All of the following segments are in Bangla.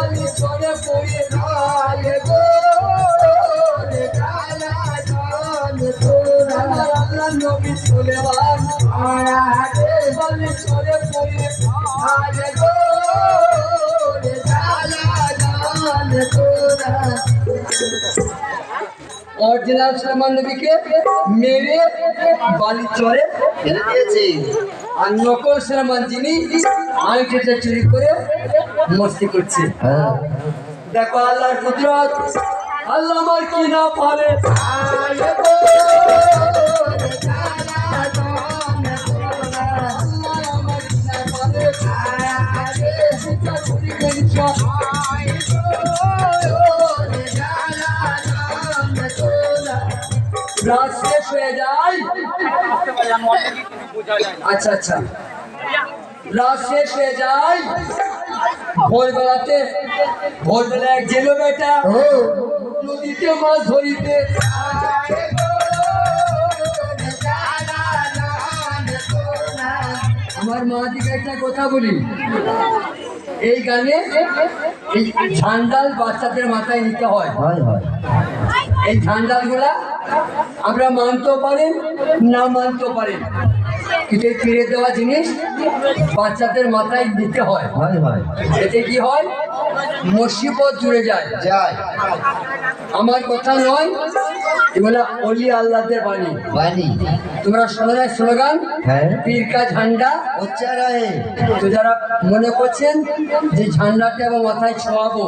বলি চলে পড়ে ঢালে গো নবী অরিজিনাল সুলেমান নবীকে মেরে বালি চরে ফেলে দিয়েছে। আর নকল সুলেমান যিনি আংটিটা চুরি করে মস্তি করছে। দেখো আল্লাহর কুদরত। আল্লাহ আমার কি না পারে? শেষ হয়ে যায়। আচ্ছা আচ্ছা। রাত শেষ হয়ে যায়। ভোরবেলাতে ভোরবেলা এক জেলো বেটা। নদীতে মাছ ধরিতে। আমার মা দিকে একটা কথা বলি। এই গানে এই ঝান্ডাল বাচ্চাদের মাথায় নিতে হয়। হয় হয়। এই ঝান্ডালগুলা আমরা মানতেও পারেন না মানতেও পারেন। এই ফিরে দেওয়া জিনিস বাচ্চাদের মাথায় নিতে হয়। হয় হয়। এতে কি হয়? মুসিবত জুড়ে যায়। যায়। আমার কথা নয় এগুলা অলি আল্লাহদের বাণী। বানি তোমরা শোনা যায় স্লোগান? হ্যাঁ। পীর কা ঝান্ডা। উচ্চারণে। তো যারা মনে করছেন যে ঝান্ডাটা আমার মাথায় ছোঁয়াবো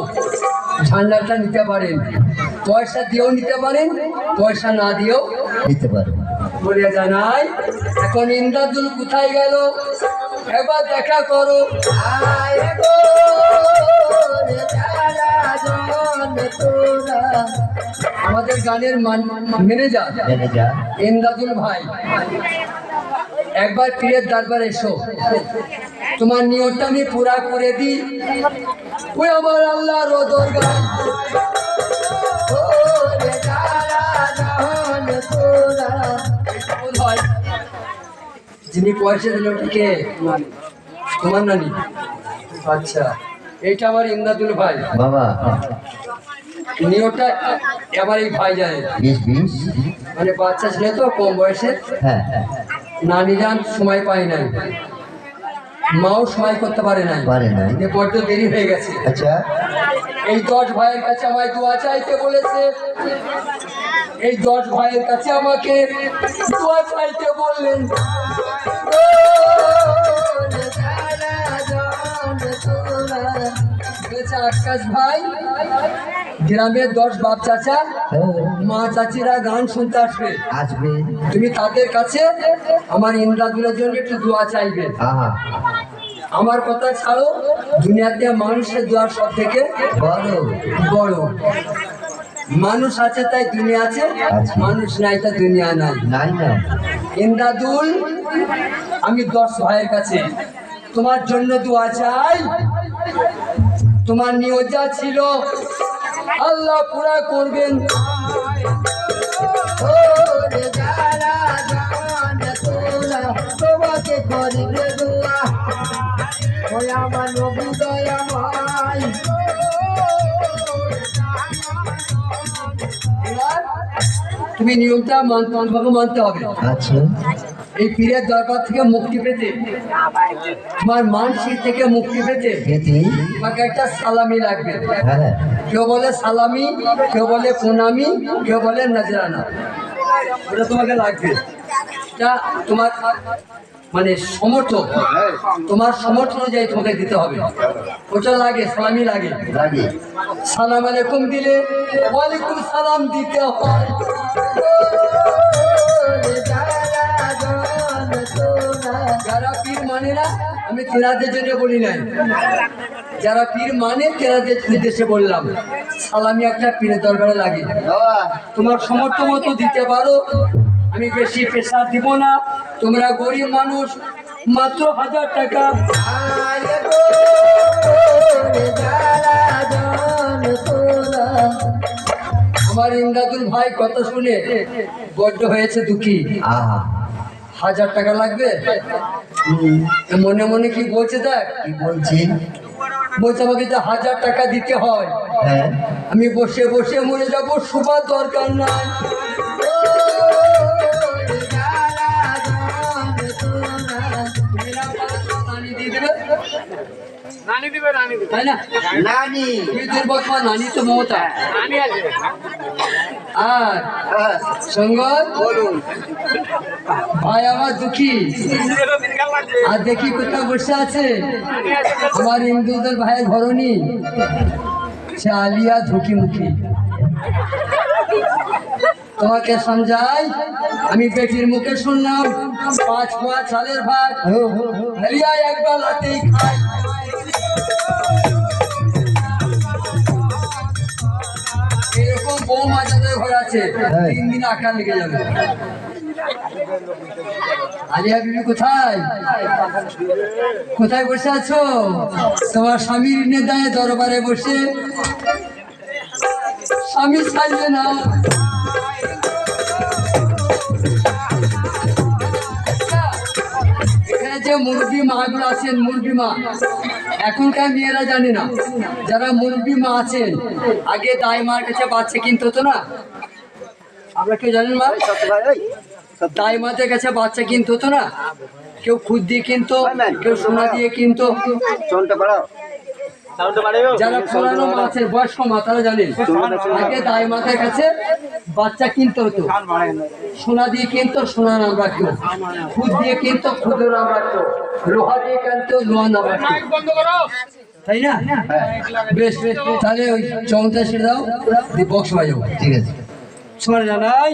ঝান্ডাটা নিতে পারেন। পয়সা দিয়েও নিতে পারেন পয়সা না দিয়েও নিতে পারে বলে জানাই এখন ইন্দ্রাদুল কোথায় গেল? এবার দেখা করো। আমাদের গানের ম্যানেজার জেনে যা। ইন্দ্রাদুল ভাই একবার পীরের দরবার এসো। তোমার নিয়তটা আমি পুরা করে দিই। ওই আমার আল্লাহ রোদর গান যিনি পয়সা দিল কে তোমার নানি আচ্ছা এইটা আমার ইন্দাদুল ভাই। বাবা নিয়োটা এবার এই ভাই যায় মানে বাচ্চা ছেলে তো কম বয়সে। হ্যাঁ হ্যাঁ। নানি যান সময় পায় নাই। মাও সময় করতে পারে নাই। পারে নাই। বড্ড দেরি হয়ে গেছে। আচ্ছা। এই দশ ভাইয়ের কাছে আমায় দোয়া চাইতে বলেছে। এই দশ ভাইয়ের কাছে আমাকে দোয়া চাইতে বললেন। আকাশ ভাই গ্রামের দশ বাপ চাচা মা চাচিরা গান শুনতে আসবে। আসবে। তুমি তাদের কাছে আমার ইন্দ্রাদুলের জন্য একটু দোয়া চাইবে। আমার কথা ছাড়ো দুনিয়াতে মানুষের দোয়ার সব থেকে বড়। বড়। মানুষ আছে তাই দুনিয়া আছে। আছে। মানুষ নাই তাই দুনিয়া নাই। নাই না। ইন্দাদুল আমি দশ ভাইয়ের কাছে। তোমার জন্য দোয়া চাই। তোমার নিয়োজা ছিল আল্লাহ পুরা করবেন। তোমাকে করিবে দোয়া। ওই আমার নবী দয়াময়। তুমি নিয়মটা মানতে তোমাকে মানতে হবে। আচ্ছা। এই পীরের দরবার থেকে মুক্তি পেতে তোমার মানসিক থেকে মুক্তি পেতে তোমাকে একটা সালামি লাগবে। হ্যাঁ। কেউ বলে সালামি কেউ বলে প্রণামি কেউ বলে নজরানা। ওটা তোমাকে লাগবে। এটা তোমার মানে সমর্থ তোমার সমর্থ অনুযায়ী তোমাকে দিতে হবে। ওটা লাগে সালামি লাগে। লাগে। সালাম আলাইকুম দিলে ওয়ালাইকুম সালাম দিতে হয়। যারা পীর মানে না, আমি তেনাদের জন্য বলি নাই। যারা পীর মানে তেনাদের উদ্দেশ্যে বললাম। সালামি একটা পীরের দরবারে লাগে। তোমার সমর্থ মতো দিতে পারো। আমি বেশি প্রেশার দিব না। তোমরা গরিব মানুষ, মাত্র হাজার টাকা। আমার ইমদাদুল ভাই কথা শুনে বড্ড হয়েছে দুঃখী। আহা। হাজার টাকা লাগবে? মনে মনে কি বলছে দেখ? কি বলছি? বলছে আমাকে যে হাজার টাকা দিতে হয়। হ্যাঁ। আমি বসে বসে মরে যাব শোবার দরকার নাই। নানি দেবে? নানি দিবে। নানি দিবে তাই না? নানি। নানি তো মমতা। নানি আছে। আর সঙ্গত বলুন। ভাই আমার দুঃখী। আর দেখি কোথাও বসে আছে। আমার হিন্দুদের ভাইয়ের ধরনী সে আলিয়া ঝুঁকি মুখী তোমাকে সমঝাই আমি বেটির মুখে শুনলাম পাঁচ পাঁচ সালের ভাগ একবার রাতেই খায় এরকম বৌমা আছে তিন দিন আকার লেগে যাবে। আলিয়া বিবি কোথায়? কোথায় বসে আছো? তোমার স্বামীর নেদায় দরবারে বসে। স্বামী ছাড়বে না। এখানে যে মুরগি মাগুলো আছেন মুরগি মা এখনকার মেয়েরা জানে না। যারা মুরগি মা আছেন আগে দাই মার কাছে বাচ্চা কিনতে হতো না? আপনারা কেউ জানেন মা? দাই মাদের কাছে বাচ্চা কিনতে হতো না। কেউ খুদ দিয়ে কিনতো কেউ সোনা দিয়ে কিনতো। যারা পুরানো মা আছেন বয়স্ক মা তারা জানেন। আগে দাই মাদের কাছে বাচ্চা কিনতে হতো। সোনা দিয়ে কিনতো সোনা নাম রাখতো। খুদ দিয়ে কিনতো খুদ নাম রাখতো। লোহা দিয়ে কিনতো লোহা নাম রাখতো। তাই না? বেশ বেশ বেশ। তাহলে ওই চমচা ছেড়ে দাও বক্স বাজাও। ঠিক আছে। শোনা জানাই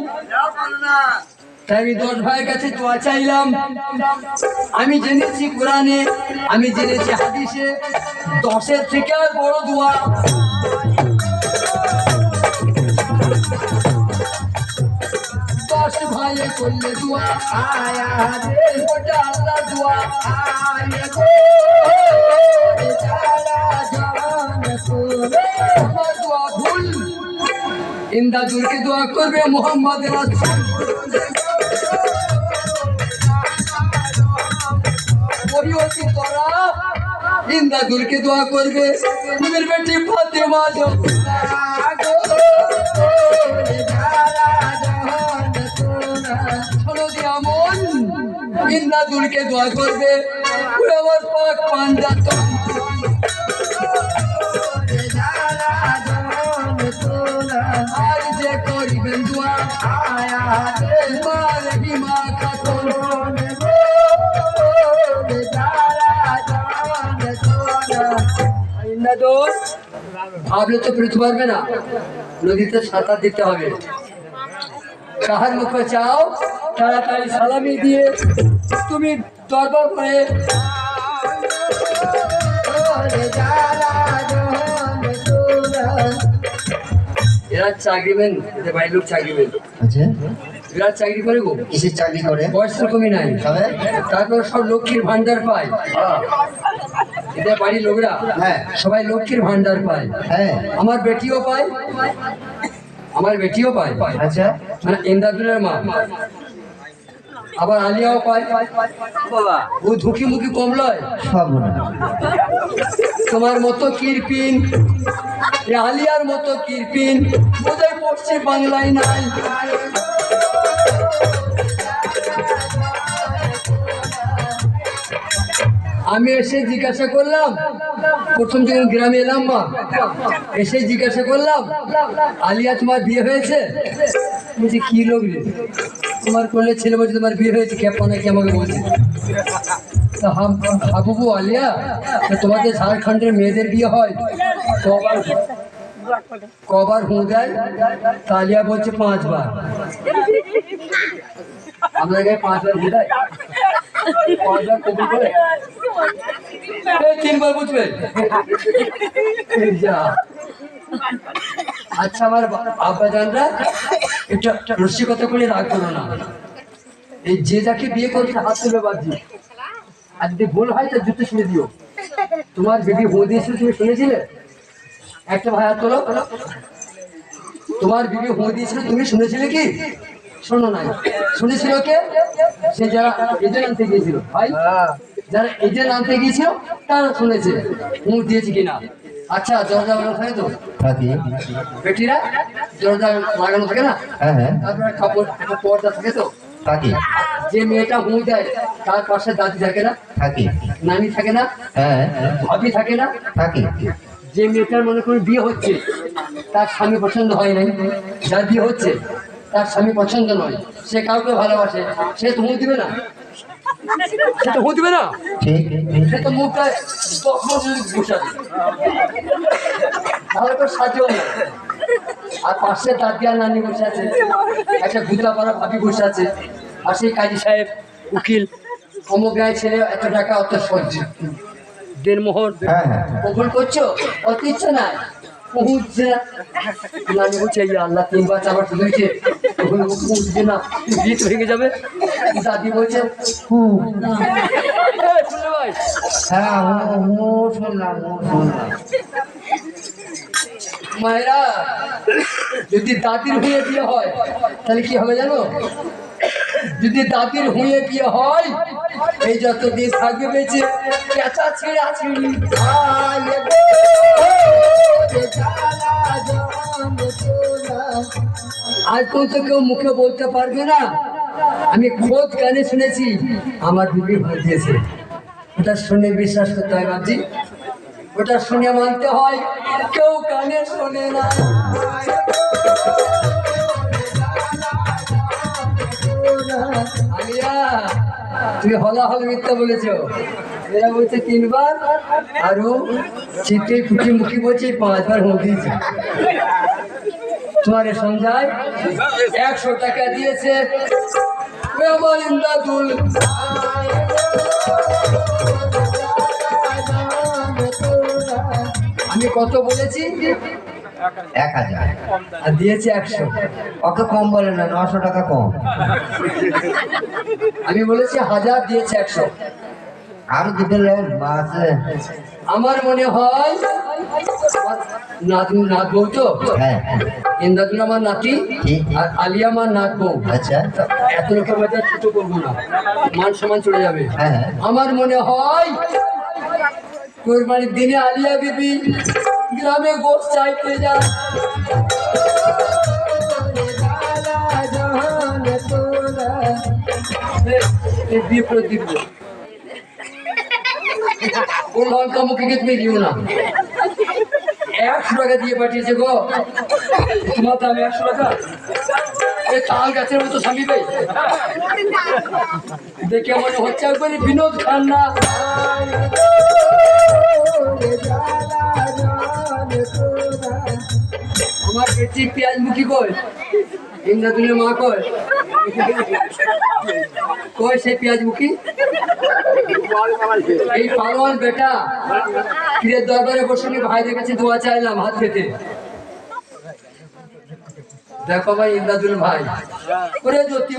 আমি দশ ভাইয়ের কাছে দোয়া চাইলাম। আমি জেনেছি কোরআনে, আমি জেনেছি হাদিসে, দশের থেকে আর বড় দোয়া। দশ করলে দোয়া, আয়া দোয়া, আয়া ইমদাদুলকে দোয়া করবে মোহাম্মদ ইমদাদুলকে দোয়া করবে তুমি বেটি ফাতেমা জো শোনো দিয়া করবে আমার পাক পাঞ্জাতন ভাবলে তো পেরোতে পারবে না। নদীতে সাঁতার দিতে হবে। কাহার মুখে চাও তাড়াতাড়ি সালামি দিয়ে তুমি দরবার করে। এরা লোক আচ্ছা। বিরাট চাকরি করে গো। কিসের চাকরি করে? বয়স রকমই নাই। তারপর সব লক্ষ্মীর ভান্ডার পায়। এদের বাড়ির লোকরা হ্যাঁ। সবাই লক্ষ্মীর ভান্ডার পায়। হ্যাঁ। আমার বেটিও পায়। আমার বেটিও পায়। আচ্ছা। মানে ইন্দাদুলের মা। আবার আলিয়াও পায়। ও ধুকি মুখি কম লয়। সব তোমার মতো কিরপিন আলিয়ার মতো কিরপিন বোধহয় পশ্চিম বাংলায় নাই। আমি এসে জিজ্ঞাসা করলাম, প্রথম যখন গ্রামে এলাম মা, এসে জিজ্ঞাসা করলাম, আলিয়া তোমার বিয়ে হয়েছে? বলছি, কি লোক রে? তোমার করলে ছেলে বলছে তোমার বিয়ে হয়েছে কেপন নাকি আমাকে বলছে। হাবুবু আলিয়া তোমাদের ঝাড়খণ্ডের মেয়েদের বিয়ে হয়? কবার কবার হুঁ দেয় তা আলিয়া বলছে, পাঁচবার। গায়ে পাঁচবার হুঁ দেয় আচ্ছা এই যে যাকে বিয়ে করছে হাত তুলে বাজি আর যদি ভুল হয় তো জুতো শুনে দিও। তোমার বেবি হো দিয়েছিল তুমি শুনেছিলে? একটা ভাই হাত তোলো। তোমার বিবি হো দিয়েছিল তুমি শুনেছিলে কি? শোনো নাই। শুনেছিল কে? সে যারা এদের আনতে গিয়েছিল। ভাই যারা এজেন্ট আনতে গিয়েছিল তারা শুনেছে। মুখ দিয়েছে কিনা? আচ্ছা দরজা লাগানো থাকে তো? বেটিরা দরজা লাগানো থাকে না? হ্যাঁ হ্যাঁ। তারপরে কাপড় পর্দা থাকে তো? থাকি। যে মেয়েটা হুঁ দেয় তার পাশে দাদি থাকে না? থাকি। নানি থাকে না? হ্যাঁ। ভাবি থাকে না? থাকি। যে মেয়েটার মনে করে বিয়ে হচ্ছে তার স্বামী পছন্দ হয় নাই। যার বিয়ে হচ্ছে তার স্বামী পছন্দ নয়। সে কাউকে ভালোবাসে। সে তো হুঁ দিবে না। সে তো হুঁ দিবে না? সে তো মুখটা ভালো করে সাজেও না। আর পাশে দাদি আর নানি বসে আছে। একটা গুদা পাড়া ভাবি বসে আছে। আর সেই কাজী সাহেব উকিল। অমুক গায়ে ছেলে এত টাকা অত সহ্য। দেড়মোহর হ্যাঁ হ্যাঁ। কবুল করছ? অত ইচ্ছে নাই না আল্লাহ তিনবার চারবার তখন না। ভেঙে যাবে। দাদি বলছে হু। হ্যাঁ শুনলাম। মায়েরা যদি দাদির হুঁয়ে বিয়ে হয় তাহলে কি হবে জানো? যদি দাদির হুঁয়ে বিয়ে হয় এই যত দিন থাকবে বেঁচে পেঁচা ছেড়া ছিঁড়ি আয় গো, রে জ্বালা যন্ত্রণা। আজ পর্যন্ত কেউ মুখে বলতে পারবে না। আমি খোঁজ কানে শুনেছি আমার বিবি ভোট দিয়েছে। ওটা শুনে বিশ্বাস করতে হয় বাবজি ওটা শুনে মানতে হয় কেউ কানে শোনে না। আলিয়া। তুমি হলা হল মিথ্যা বলেছ। এরা বলছে তিনবার আরও চিত্তে ফুটি মুখি বলছে, পাঁচবার হো দিয়েছে। তোমার সঞ্জয় একশো টাকা দিয়েছে আমি কত বলেছি? এক হাজার। আর দিয়েছে একশো। ওকে কম বলে না নশো টাকা কম। আমি বলেছি হাজার দিয়েছে একশো। আরও লোন আছে আমার মনে হয় নাত নাত বউ তো? হ্যাঁ ইন্দাদুল আমার নাতি আর আলিয়া আমার নাত বউ। আচ্ছা। এত লোকের মধ্যে ছোট করব না। মান সমান চলে যাবে। হ্যাঁ, হ্যাঁ। আমার মনে হয় কোরবানির দিনে আলিয়া বিবি গ্রামে গোস চাইতে যায় না। একশো টাকা দিয়ে পাঠিয়েছে গো। দাম একশো টাকা। এই গাছের মতো দেখে মনে হচ্ছে বিনোদ খান্না পেটি পেঁয়াজ মুখি কই? ইন্দ্রাতুলের মা কই? কই সে পেঁয়াজ মুখি? এই পালোয়ান বেটা, পীরের দরবারে বসে ভাইদের কাছে দোয়া চাইলাম হাত পেতে। দেখো ভাই ইন্দাদুল ভাই। ওরে জ্যোতি